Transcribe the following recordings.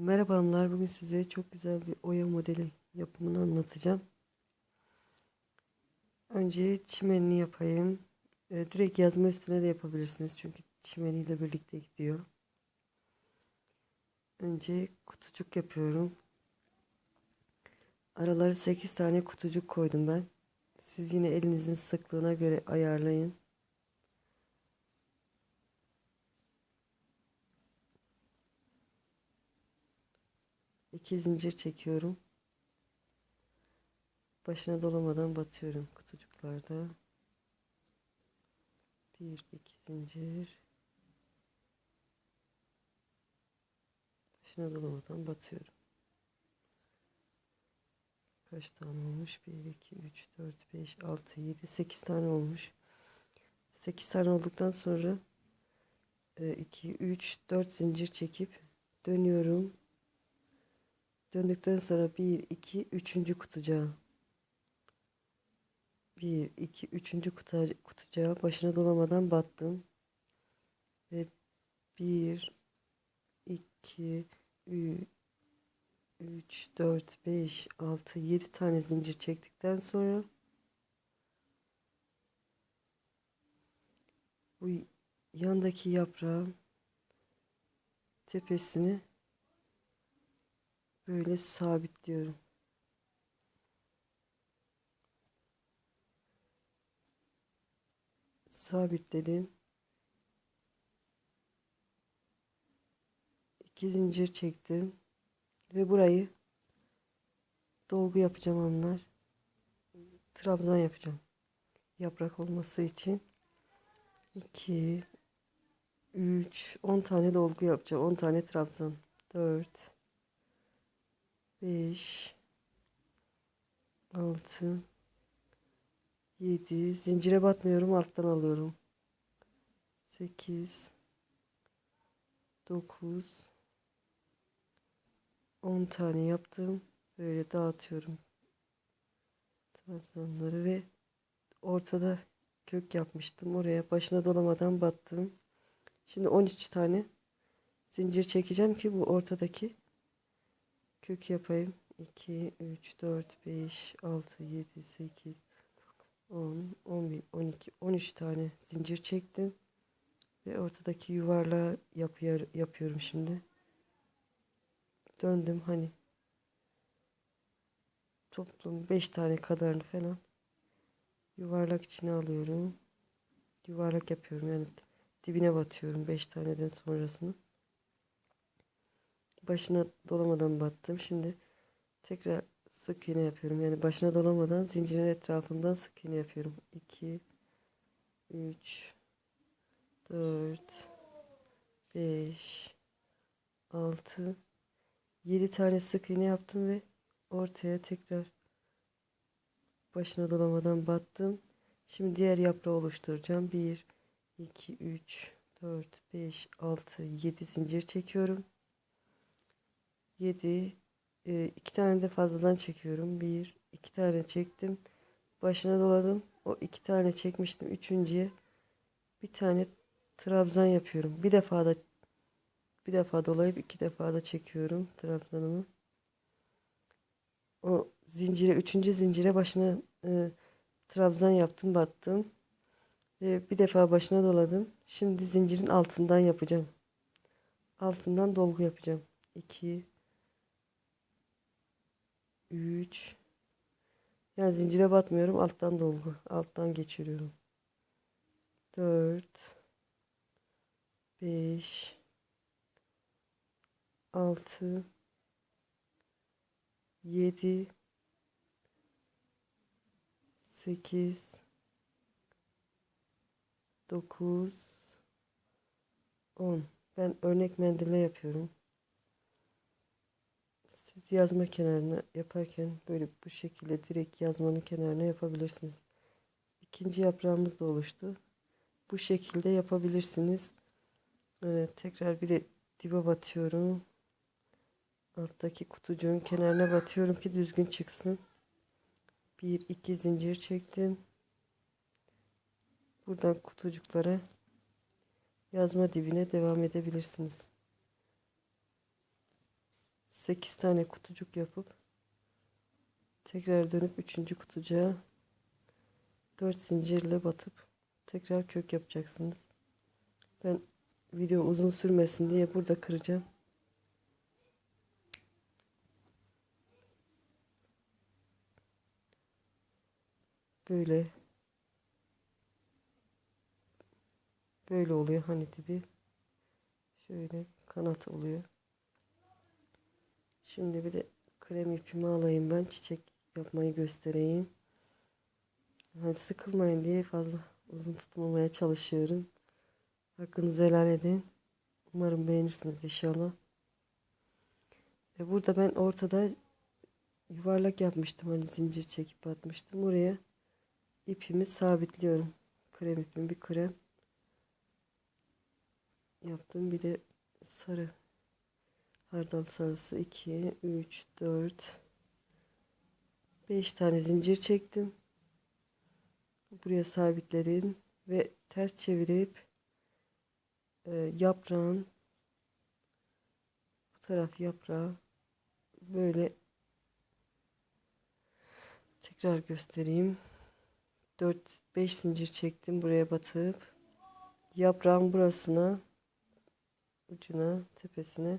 Merhaba hanımlar. Bugün size çok güzel bir oya modeli yapımını anlatacağım. Önce çimenini yapayım. Ee, direkt yazma üstüne de yapabilirsiniz. Çünkü çimeniyle birlikte gidiyor. Önce kutucuk yapıyorum. Araları 8 tane kutucuk koydum ben. Siz yine elinizin sıklığına göre ayarlayın. İki zincir çekiyorum. Başına dolamadan batıyorum kutucuklarda. Bir, iki zincir. Başına dolamadan batıyorum. Kaç tane olmuş? 1, 2, 3, 4, 5, 6, 7, 8 tane olmuş. 8 tane olduktan sonra 2, 3, 4 zincir çekip dönüyorum. Döndükten sonra 1, 2, 3. kutucuğa. 1, 2, 3. kutucuğa başına dolamadan battım. Ve 1, 2, 3, 4, 5, 6, 7 tane zincir çektikten sonra bu yandaki yaprağın tepesini böyle sabitliyorum. Sabitledim. İki zincir çektim ve burayı dolgu yapacağım onlar. Trabzan yapacağım. Yaprak olması için 2 3 10 tane dolgu yapacağım. 10 tane trabzan. 4 5 6 7 zincire batmıyorum alttan alıyorum. 8 9 10 tane yaptım. Böyle dağıtıyorum. Trabzanları ve ortada kök yapmıştım. Oraya başına dolamadan battım. Şimdi 13 tane zincir çekeceğim ki bu ortadaki kök yapayım. 2, 3, 4, 5, 6, 7, 8, 10, 11, 12, 13 tane zincir çektim. Ve ortadaki yuvarlağı yapıyor, yapıyorum şimdi. Döndüm hani toplam 5 tane kadarını falan yuvarlak içine alıyorum. Yuvarlak yapıyorum yani dibine batıyorum 5 taneden sonrasını başına dolamadan battım. Şimdi tekrar sık iğne yapıyorum. Yani başına dolamadan zincirin etrafından sık iğne yapıyorum. 2 3 4 5 6 7 tane sık iğne yaptım ve ortaya tekrar başına dolamadan battım. Şimdi diğer yaprağı oluşturacağım. 1 2 3 4 5 6 7 zincir çekiyorum. 7 e, iki tane de fazladan çekiyorum. 1 2 tane çektim. Başına doladım. O iki tane çekmiştim. Üçüncüye bir tane trabzan yapıyorum. Bir defa da bir defa dolayıp iki defa da çekiyorum trabzanımı. O zincire üçüncü zincire başına e, trabzan yaptım battım. Ve bir defa başına doladım. Şimdi zincirin altından yapacağım. Altından dolgu yapacağım. 2 3 yani zincire batmıyorum alttan dolgu. Alttan geçiriyorum. 4 5 6 7 8 9 10 ben örnek mendille yapıyorum siz yazma kenarına yaparken böyle bu şekilde direkt yazmanın kenarına yapabilirsiniz. İkinci yaprağımız da oluştu. Bu şekilde yapabilirsiniz. Ee, tekrar bir de dibe batıyorum. Alttaki kutucuğun kenarına batıyorum ki düzgün çıksın. Bir iki zincir çektim. Buradan kutucuklara yazma dibine devam edebilirsiniz. 8 tane kutucuk yapıp tekrar dönüp 3. kutucuğa 4 zincirle batıp tekrar kök yapacaksınız. Ben video uzun sürmesin diye burada kıracağım. Böyle böyle oluyor hani dibi şöyle kanat oluyor. Şimdi bir de krem ipimi alayım ben çiçek yapmayı göstereyim. Hani sıkılmayın diye fazla uzun tutmamaya çalışıyorum. Hakkınızı helal edin. Umarım beğenirsiniz inşallah. E burada ben ortada yuvarlak yapmıştım. Hani zincir çekip atmıştım. Oraya ipimi sabitliyorum. Krem ipim bir krem yaptım. Bir de sarı hardal sarısı 2 3 4 5 tane zincir çektim. Buraya sabitledim ve ters çevirip e, yaprağın bu taraf yaprağı böyle tekrar göstereyim. 4 5 zincir çektim buraya batıp yaprağın burasına ucuna tepesine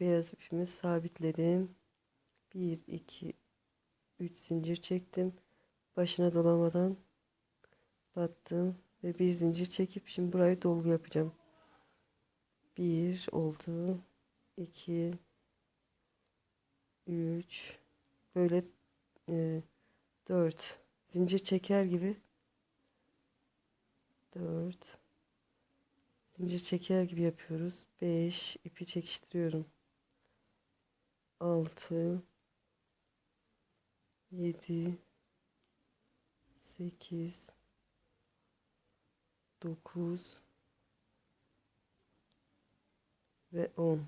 beyaz ipimi sabitledim. 1 2 3 zincir çektim. Başına dolamadan battım ve bir zincir çekip şimdi burayı dolgu yapacağım. 1 oldu. 2 3 böyle e, 4 zincir çeker gibi 4 zincir çeker gibi yapıyoruz. 5 ipi çekiştiriyorum. 6 7 8 9 ve 10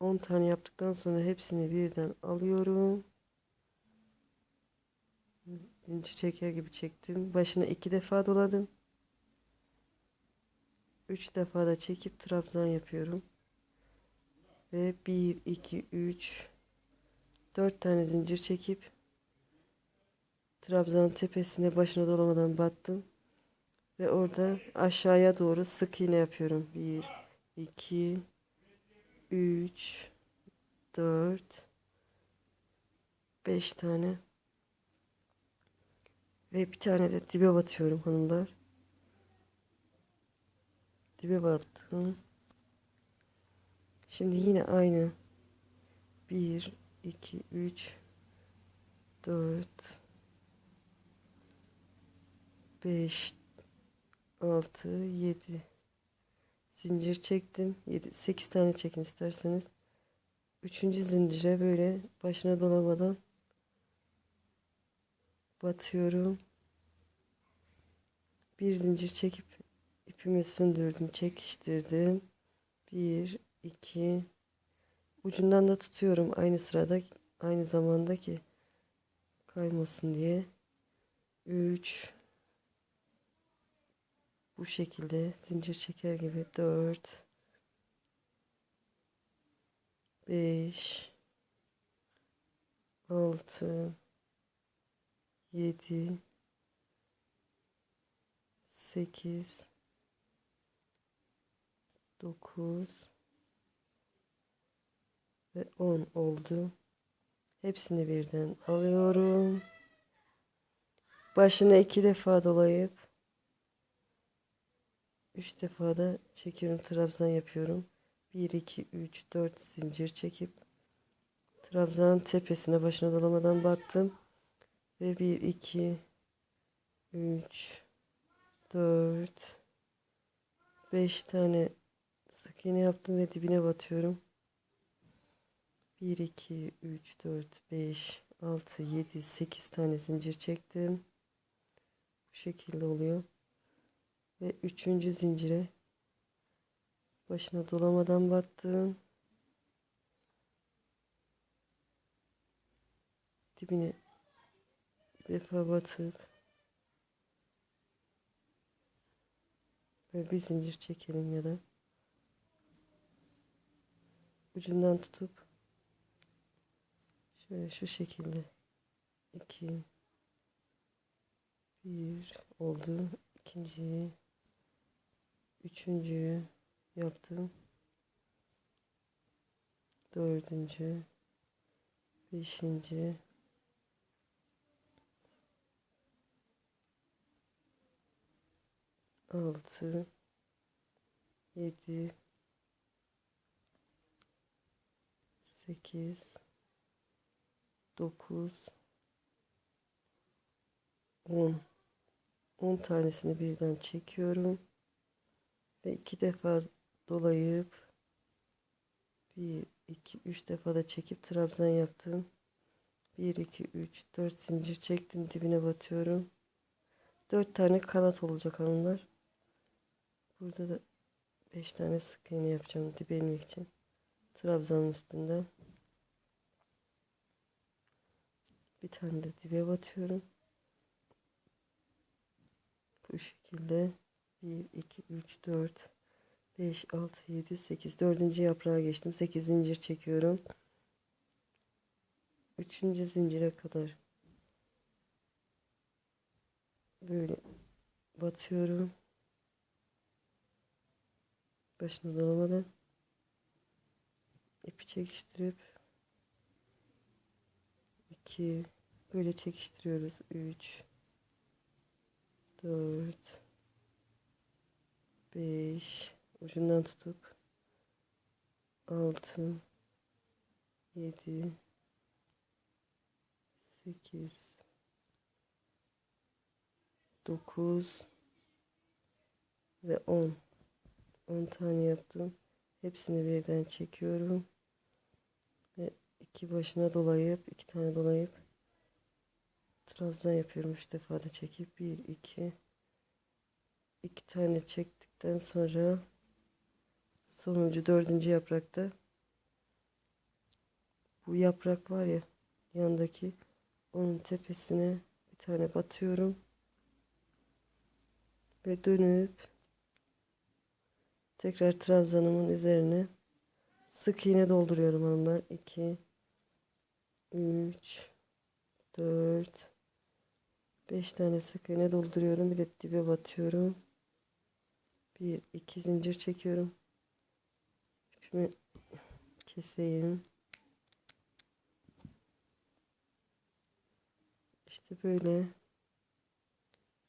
10 tane yaptıktan sonra hepsini birden alıyorum. Zincir çeker gibi çektim. Başına iki defa doladım. 3 defa da çekip trabzan yapıyorum ve 1 2 3 4 tane zincir çekip trabzanın tepesine başına dolamadan battım. Ve orada aşağıya doğru sık iğne yapıyorum. 1 2 3 4 5 tane. Ve bir tane de dibe batıyorum hanımlar. Dibe battım şimdi yine aynı. 1 2 3 4 5 6 7 zincir çektim. 7 8 tane çekin isterseniz. 3. zincire böyle başına dolamadan batıyorum. Bir zincir çekip ipimi söndürdüm çekiştirdim. 1 2 ucundan da tutuyorum aynı sırada aynı zamanda ki kaymasın diye. 3 bu şekilde zincir çeker gibi. 4 5 6 7 8 9 ve 10 oldu. Hepsini birden alıyorum. Başına iki defa dolayıp 3 defa da çekiyorum trabzan yapıyorum. 1 2 3 4 zincir çekip trabzanın tepesine başına dolamadan battım ve 1 2 3 4 5 tane sık iğne yaptım ve dibine batıyorum. 1 2 3 4 5 6 7 8 tane zincir çektim. Bu şekilde oluyor ve üçüncü zincire başına dolamadan battım dibine defa batıp ve bir zincir çekelim ya da ucundan tutup şöyle şu şekilde. 2 1 oldu. İkinciyi üçüncüyü yaptım. Dördüncü. Beşinci. Altı. Yedi. Sekiz dokuz on. 10 tanesini birden çekiyorum. Ve iki defa dolayıp 1 2 3 defa da çekip trabzan yaptım. 1 2 3 4 zincir çektim dibine batıyorum. 4 tane kanat olacak hanımlar. Burada da 5 tane sık iğne yapacağım dibe için. Trabzanın üstünde bir tane de dibe batıyorum. Bu şekilde. 1 2 3 4 5 6 7 8 dördüncü yaprağa geçtim. 8 zincir çekiyorum. Üçüncü zincire kadar böyle batıyorum. Başına dolamadan ipi çekiştirip 2 böyle çekiştiriyoruz. 3 4 5 ucundan tutup 6 7 8 9 ve 10 10 tane yaptım. Hepsini birden çekiyorum ve iki başına dolayıp iki tane dolayıp trabzan yapıyorum üç defa da çekip. Bir iki. İki tane çektikten sonra sonuncu dördüncü yaprakta. Bu yaprak var ya yandaki onun tepesine bir tane batıyorum. Ve dönüp tekrar trabzanımın üzerine sık iğne dolduruyorum hanımlar. 2 3 4 5 tane sık iğne dolduruyorum. Bir de dibe batıyorum. Bir iki zincir çekiyorum. İpimi keseyim. İşte böyle.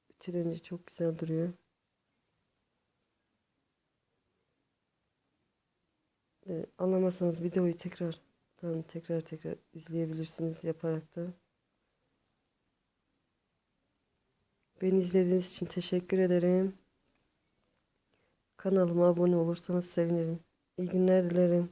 Ütülenince çok güzel duruyor. Ee, anlamazsanız videoyu tekrar tekrar tekrar izleyebilirsiniz yaparak da Beni izlediğiniz için teşekkür ederim. Kanalıma abone olursanız sevinirim. İyi günler dilerim.